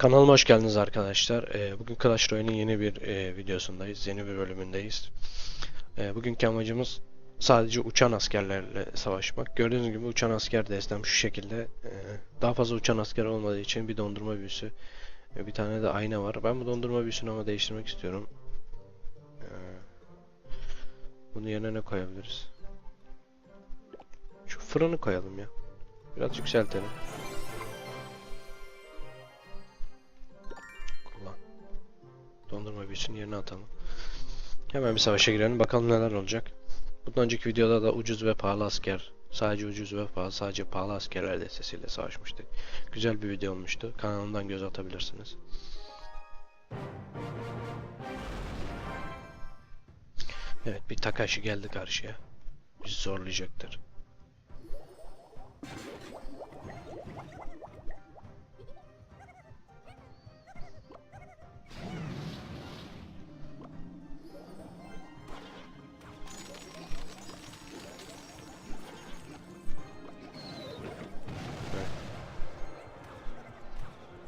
Kanalıma hoş geldiniz arkadaşlar. Ee, bugün Clash Royale'in yeni bir e, videosundayız. Yeni bir bölümündeyiz. Ee, bugünkü amacımız sadece uçan askerlerle savaşmak. Gördüğünüz gibi uçan asker destem şu şekilde. Ee, daha fazla uçan asker olmadığı için bir dondurma büyüsü. ve bir tane de ayna var. Ben bu dondurma büyüsünü ama değiştirmek istiyorum. Bunu yerine ne koyabiliriz? Şu fırını koyalım ya. Biraz yükseltelim. Dondurma büyüsünü yerine atalım. Hemen bir savaşa girelim. Bakalım neler olacak. Bundan önceki videoda da ucuz ve pahalı asker, sadece ucuz ve pahalı, sadece pahalı askerler destesiyle savaşmıştık. Güzel bir video olmuştu. Kanalımdan göz atabilirsiniz. Evet, bir Takashi geldi karşıya. Bizi zorlayacaktır.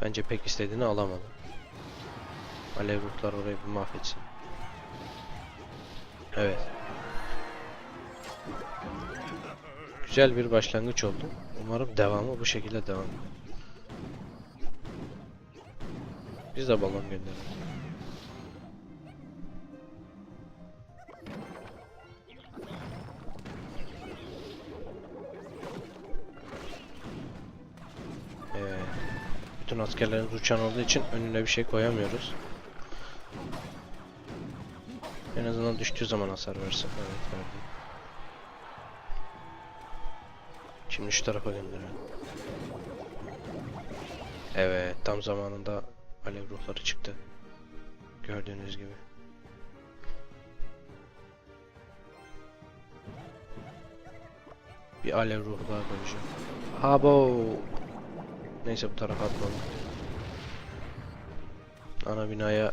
Bence pek istediğini alamadı. Alev ruhlar orayı bir mahvetsin. Evet. Güzel bir başlangıç oldu. Umarım devamı bu şekilde devam. Biz de balon gönderelim. Bütün askerlerimiz uçan olduğu için önüne bir şey koyamıyoruz. En azından düştüğü zaman hasar versin. Evet verdi. Şimdi şu tarafa gönderelim. Evet tam zamanında alev ruhları çıktı. Gördüğünüz gibi. Bir alev ruhu daha koyacağım. Habo. Neyse bu tarafa atmadım. Ana binaya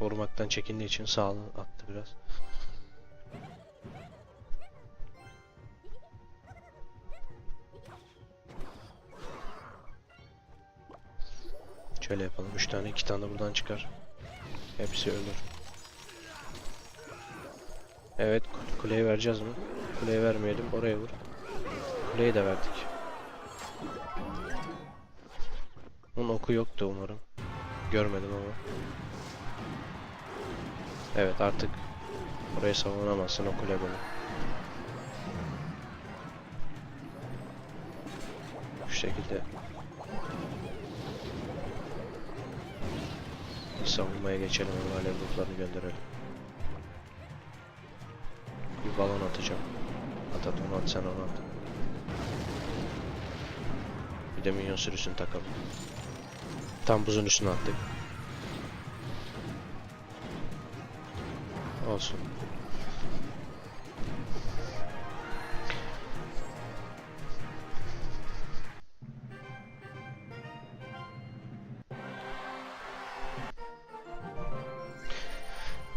vurmaktan çekindiği için sağlı attı biraz. Şöyle yapalım. 3 tane 2 tane buradan çıkar. Hepsi ölür. Evet ku- kuleyi vereceğiz mi? Kuleyi vermeyelim. Oraya vur. Kuleyi de verdik. Onun oku yoktu umarım. Görmedim ama. Evet artık orayı savunamazsın o kule. Şu şekilde savunmaya geçelim onu alev gönderelim. Bir balon atacağım. At at onu at sen onu at. Bir de minyon sürüsünü takalım. Tam buzun üstüne attık. Olsun.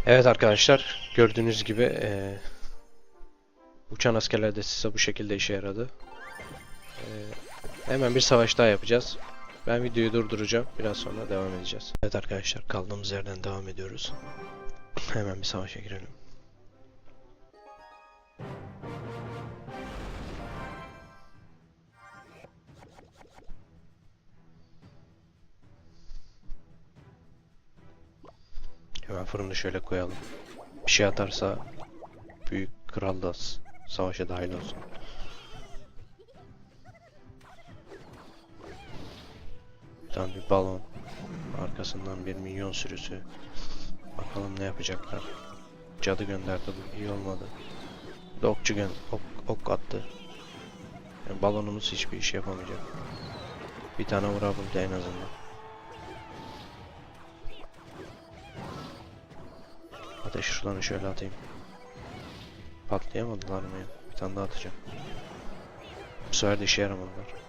Evet arkadaşlar gördüğünüz gibi eee, uçan askerler de size bu şekilde işe yaradı. Eee, hemen bir savaş daha yapacağız. Ben videoyu durduracağım. Biraz sonra devam edeceğiz. Evet arkadaşlar kaldığımız yerden devam ediyoruz. Hemen bir savaşa girelim. Hemen fırını şöyle koyalım. Bir şey atarsa büyük kral da savaşa dahil olsun. Tam bir balon. Arkasından bir minyon sürüsü. Bakalım ne yapacaklar. Cadı gönderdi bu iyi olmadı. Bir de okçu gön ok, ok attı. Yani balonumuz hiçbir iş yapamayacak. Bir tane vurabildi en azından. Ateş şuradan şöyle atayım. Patlayamadılar mı ya? Bir tane daha atacağım. Bu sefer de işe yaramadılar.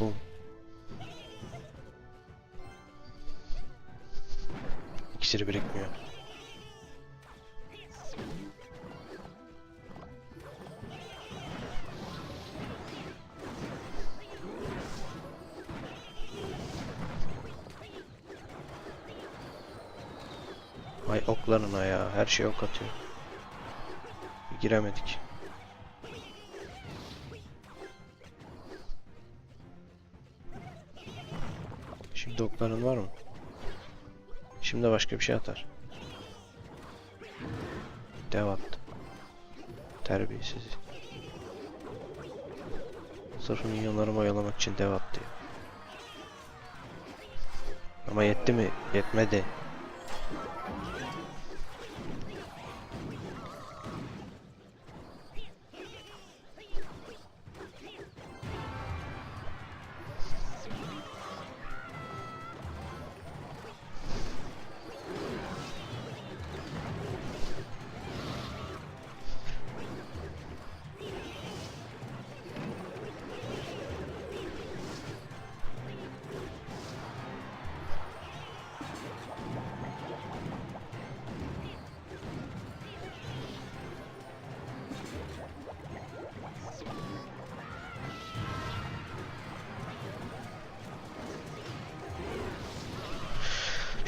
bu. İkisini birikmiyor. Ay oklarına ya her şey ok atıyor. Giremedik. Şimdi okların var mı? Şimdi başka bir şey atar. Dev attı. Terbiyesiz. Sırf minyonlarımı oyalamak için dev attı. Ama yetti mi? Yetmedi.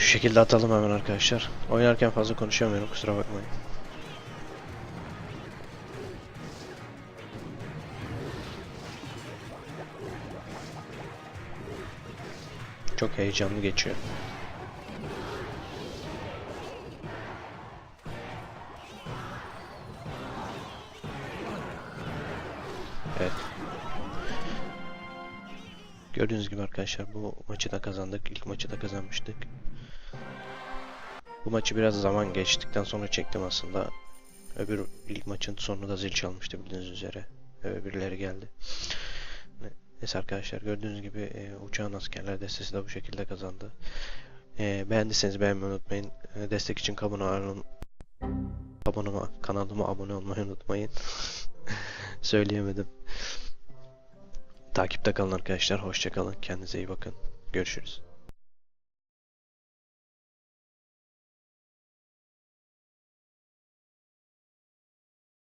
Şu şekilde atalım hemen arkadaşlar. Oynarken fazla konuşamıyorum kusura bakmayın. Çok heyecanlı geçiyor. Evet. Gördüğünüz gibi arkadaşlar bu maçı da kazandık. İlk maçı da kazanmıştık. Bu maçı biraz zaman geçtikten sonra çektim aslında. Öbür ilk maçın sonunda da zil çalmıştı bildiğiniz üzere. Ve birileri geldi. Ne- Neyse arkadaşlar gördüğünüz gibi e, uçağın askerler destesi de bu şekilde kazandı. E, beğendiyseniz beğenmeyi unutmayın. E, destek için kanalıma, kanalıma, kanalıma abone olmayı unutmayın. Söyleyemedim. Takipte kalın arkadaşlar. Hoşça kalın. Kendinize iyi bakın. Görüşürüz.